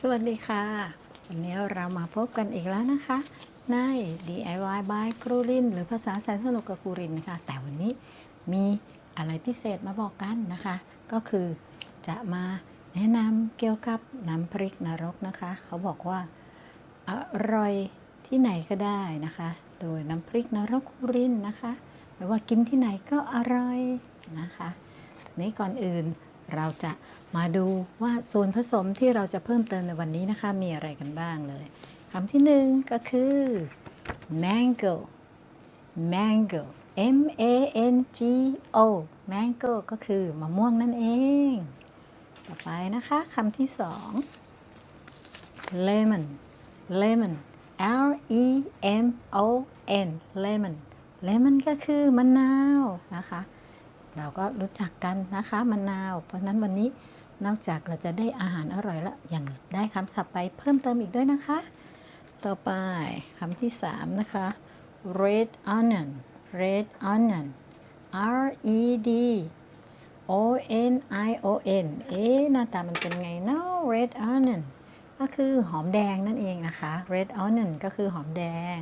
สวัสดีค่ะ วันนี้เรามาพบกันอีกแล้วนะคะ ใน DIY by ครูริน หรือภาษาแสนสนุกกับครูรินค่ะ แต่วันนี้มีอะไรพิเศษมาบอกกันนะคะ ก็คือจะมาแนะนำเกี่ยวกับน้ำพริกนรกนะคะ เขาบอกว่าอร่อยที่ไหนก็ได้นะคะ โดยน้ำพริกนรกครูรินนะคะ ไม่ว่ากินที่ไหนก็อร่อยนะคะทีนี้ก่อนอื่น เราจะมาดูว่าส่วนผสมที่เราจะเพิ่มเติมในวันนี้นะคะ มีอะไรกันบ้างเลยคำที่หนึ่งก็คือ mango mango M A N G O mango ก็คือมะม่วงนั่นเอง ต่อไปนะคะคำที่สอง lemon lemon L E M O N lemon lemon ก็คือมะนาวนะคะ เราก็รู้จักกันนะคะมะนาว เพราะนั้นวันนี้นอกจากเราจะได้อาหารอร่อยแล้วยังได้คำศัพท์ไปเพิ่มเติมอีกด้วยนะคะ ต่อไปคำที่ 3 นะคะ red onion red onion R E D O N I O N เอ๊ะหน้าตามันเป็นไงเนาะ red onion ก็คือหอมแดงนั่นเองนะคะ red onion ก็คือหอมแดง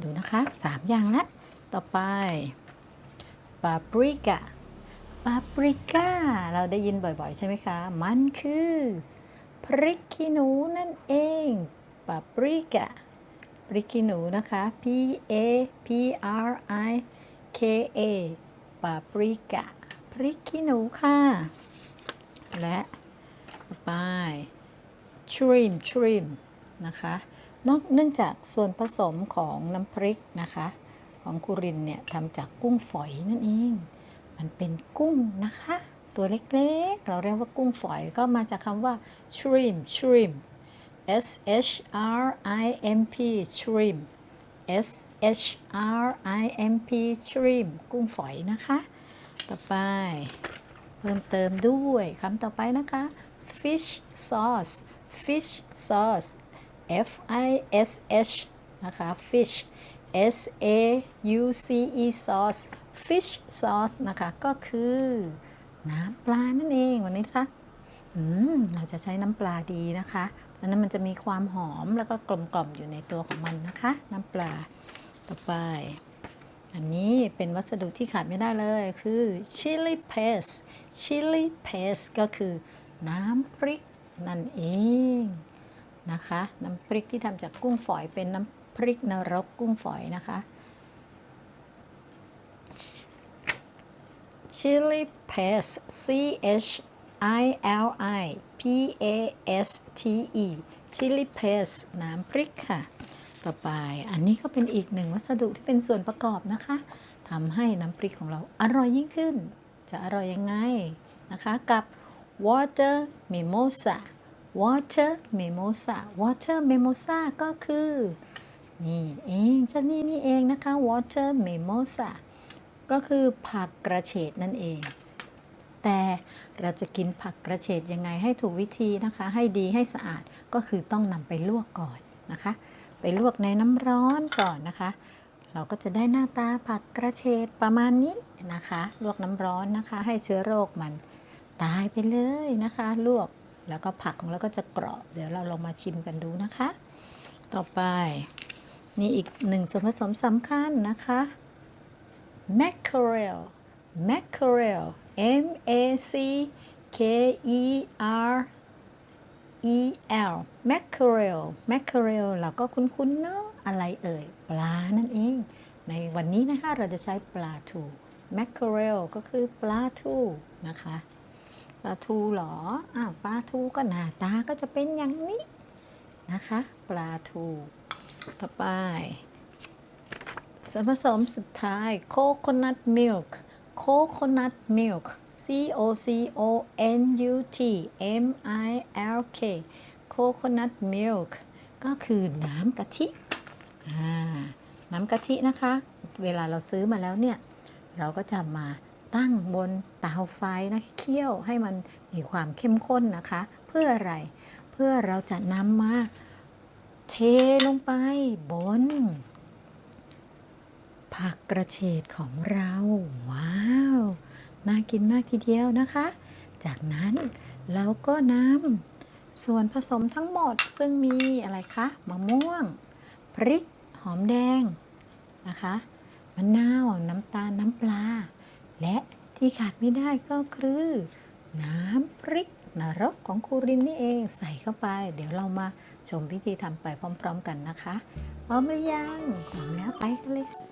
ดูนะคะ 3 อย่างละ ต่อไป ปาปริกาปาปริก้า เราได้ยินบ่อยๆ ใช่ไหมคะ มันคือพริกขี้หนูนั่นเองปาปริกาพริกขี้หนูนะคะ P A P R I K A ปาปริกาพริกขี้หนูค่ะ และต่อไป shrimp shrimp นะคะนอกเนื่องจากส่วนผสมของน้ำพริกนะคะ ของคุรินเนี่ยทำจากกุ้งฝอยนั่นเอง มันเป็นกุ้งนะคะ ตัวเล็กๆ เราเรียกว่ากุ้งฝอยก็มาจากคำว่า shrimp shrimp S H R I M P shrimp S H R I M P shrimp กุ้งฝอยนะคะ ต่อไป เพิ่มเติมด้วยคำต่อไปนะคะ fish sauce fish sauce F I S H นะคะ fish S A U C E sauce fish sauce นะคะ ก็คือ น้ำปลานั่นเองวันนี้นะคะอืมเราจะใช้น้ำปลาดีนะคะเพราะนั้นมันจะมีความหอมแล้วก็กลมกล่อมอยู่ในตัวของมันนะคะ น้ำปลาต่อไป อันนี้เป็นวัสดุที่ขาดไม่ได้เลยคือ chili paste chili paste ก็คือน้ำพริกนั่นเองนะคะ น้ำพริกที่ทำจากกุ้งฝอยเป็นน้ำ พริกนรกกุ้งฝอยนะคะ chili paste C H I L I P A S T E chili paste น้ำพริกค่ะ ต่อไปอันนี้ก็เป็นอีกหนึ่งวัสดุที่เป็นส่วนประกอบนะคะทำให้น้ำพริกของเราอร่อยยิ่งขึ้น จะอร่อยยังไงนะคะกับ water mimosa water mimosa water mimosa ก็คือ นี่เองจะนี่นี่เองนะคะ water mimosa ก็คือผักกระเฉดนั่นเอง แต่เราจะกินผักกระเฉดยังไงให้ถูกวิธีนะคะ ให้ดีให้สะอาดก็คือต้องนำไปลวกก่อนนะคะ ไปลวกในน้ำร้อนก่อนนะคะ เราก็จะได้หน้าตาผักกระเฉดประมาณนี้นะคะ ลวกน้ำร้อนนะคะ ให้เชื้อโรคมันตายไปเลยนะคะ ลวกแล้วก็ผักของเราก็จะกรอบ เดี๋ยวเราลองมาชิมกันดูนะคะ ต่อไป นี่อีกหนึ่งส่วนผสมสำคัญนะคะ mackerel mackerel M A C K E R E L mackerel mackerel เราก็คุ้นๆเนาะอะไรเอ่ย ปลานั่นเอง ในวันนี้นะคะ เราจะใช้ปลาทู mackerel ก็คือปลาทูนะคะปลาทูเหรออ้าปลาทูก็หน้าตาก็จะเป็นอย่างนี้นะคะ ปลาทู ต่อไปส่วนผสมสุดท้าย coconut milk coconut milk C O C O N U T M I L K coconut milk ก็คือน้ำกะทิอ่าน้ำกะทินะคะ เวลาเราซื้อมาแล้วเนี่ย เราก็จะมาตั้งบนเตาไฟนะเคี่ยวให้มันมีความเข้มข้นนะคะ เพื่ออะไรเพื่อเราจะนำมา เทลงไปบน ผักกระเฉดของเรา ว้าว น่ากินมากทีเดียวนะคะ จากนั้นเราก็นำส่วนผสมทั้งหมดซึ่งมีอะไรคะมะม่วง พริก หอมแดงนะคะมะนาวน้ำตาลน้ำปลา และที่ขาดไม่ได้ก็คือ น้ำพริกนรกของครูรินนี่เองใส่เข้าไป เดี๋ยวเรามา ชมพิธีทำไปพร้อม ๆ กันนะคะ พร้อมหรือยังพร้อมแล้วไปกันเลย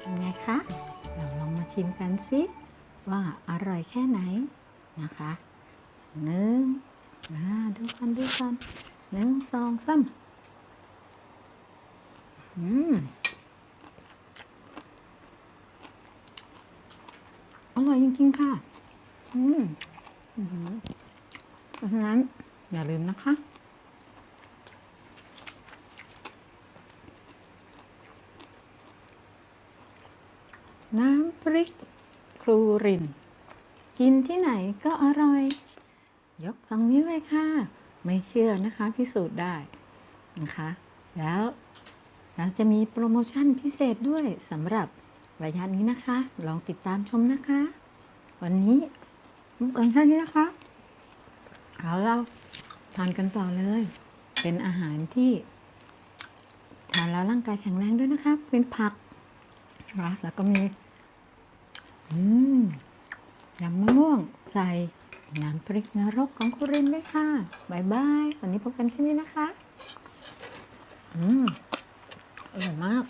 เป็นไงคะ เราลองมาชิมกันสิว่าอร่อยแค่ไหนนะคะหนึ่งอ่าดูกันดูกันหนึ่งสองสามอืมอร่อยจริงๆค่ะ อืมอือหือเพราะฉะนั้นอย่าลืมนะคะ น้ำพริกครูริน กินที่ไหนก็อร่อย ยกตรงนี้เลยค่ะ ไม่เชื่อนะคะพิสูจน์ได้นะคะ แล้วเราจะมีโปรโมชั่นพิเศษด้วยสำหรับระยะนี้นะคะ ลองติดตามชมนะคะ วันนี้มุกกันแค่นี้นะคะเอาเราทานกันต่อเลย เป็นอาหารที่ทานแล้วร่างกายแข็งแรงด้วยนะคะเป็นผัก นะคะแล้วก็มีอืมยำมะม่วงใส่น้ำพริกนรกของคุรินทร์ด้วยค่ะบายบาย วันนี้พบกันแค่นี้นะคะ อืม อร่อยมาก